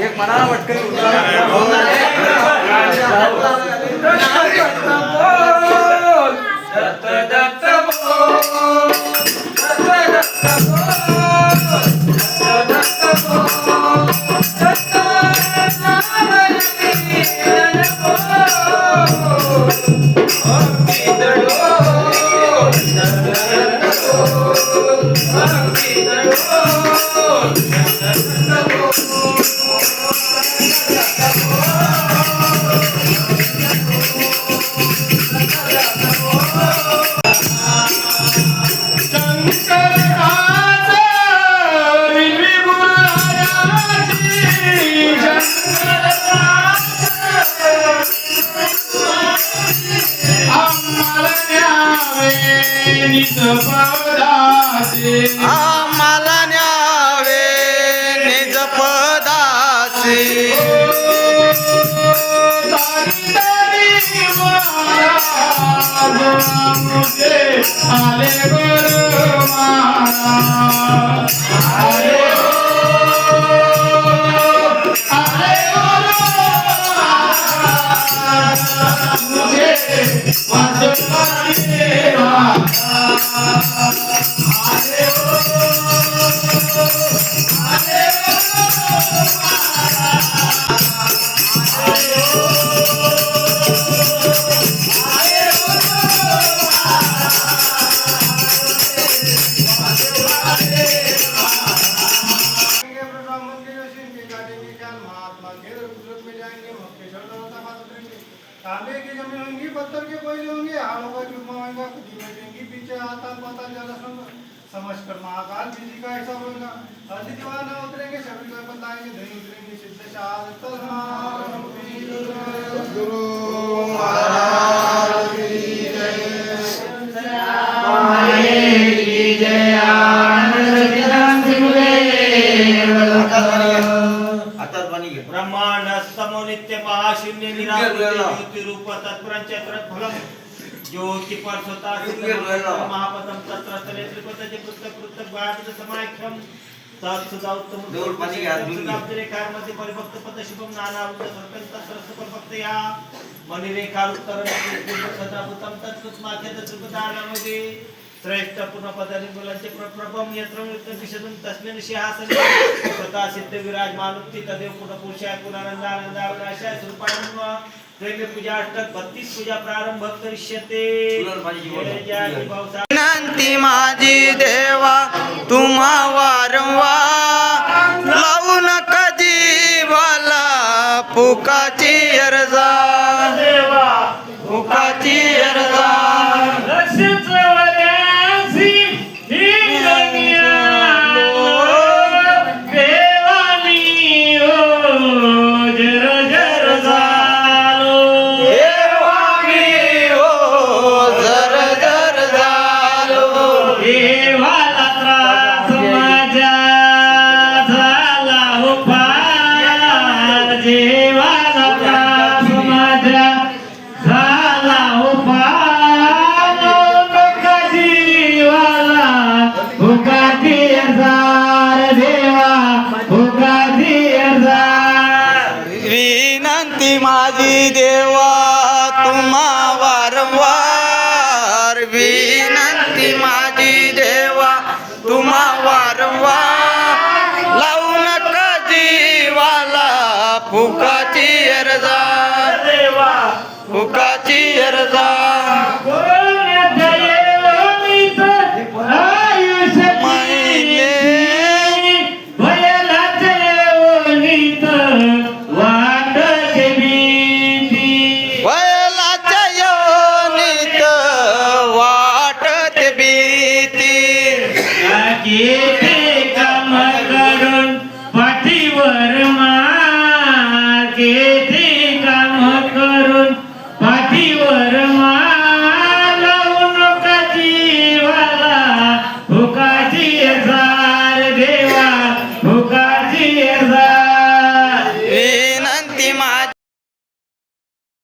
एक म्हणा Oh आम्हाला न्यावे निज पदासी आले गुरु महाराज आले आले तांबे की जमीन होंगी पत्थर के कोयले होंगे हाड़ों का चुम्मा पता जला समझ कर महाकाल बिजली का? ऐसा होगा अति दीवाना उतरेंगे सभी को बताएंगे धनी उतरेंगे सिद्ध शाह गुरु ब्रह्मांड स्तमो नित्य महाशून्य निराकृति रूप तत्परंचक्रत फलम ज्योति पर स्वतः महापदम तत्र पुस्तक पुस्तक तत्सदा उत्तम सुदाब्दरे कारमध्ये परिभक्त पद शुभम नाना सुपरभक्त या. मणिरेखा उत्तर सदा भूतम तत्कुस्माख्य त्रिपदानामध्ये श्रेष्ठ मुलांचे तस्मिन सिंहासने स्वतः सिद्ध तदेव प्रेम पूजा अष्टक बत्तीस पूजा प्रारंभ करिष्यते. विनंती माझी देवा तुम्हा वारंवार लावू नका जीवाला फुकाची अर्जा. फुकाची अर्जा. विनंती माझी देवा तुम्हा वारंवार विनंती माझी देवा तुम्हा वारंवार लावू नका जीवाला फुकाची अर्जा फुकाची अर्जा Senhor é